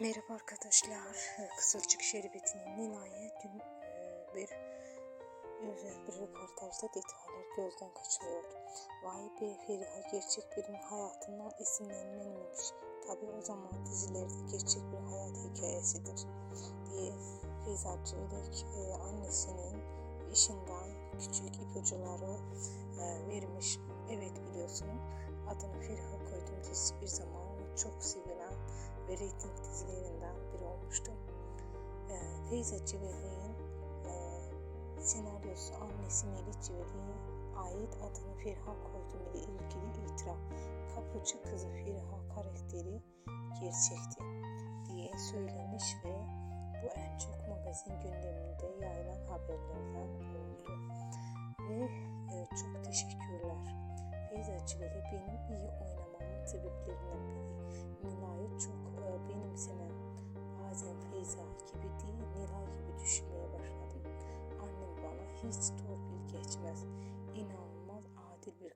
Merhaba arkadaşlar. Kızılcık Şerbeti'nin Nina'ya dün e, bir özel bir röportajda detaylar gözden kaçırıyor. Vay be Feriha gerçek birinin hayatından esinlenmemiş. Tabi o zaman dizilerde gerçek bir hayat hikayesidir diye Feyza Çelik e, annesinin işinden küçük ipuçları e, vermiş. Evet biliyorsun adını Feriha koydum dizisi bir zaman ve reyting dizilerinden biri olmuştu. E, Feyza Çivelik'in e, senaryosu annesi Melih Çivelik'e ait adını Feriha koydum ile ilgili itiraf. Kapıcı kızı Feriha karakteri gerçekti diye söylemiş ve bu en çok magazin gündeminde yayılan haberlerden oldu. Ve e, çok teşekkürler. Feyza Çivelik benim iyi oynamamın sebeplerinden biri. heç torpil keçməz, inanılmaz adil bir qadın.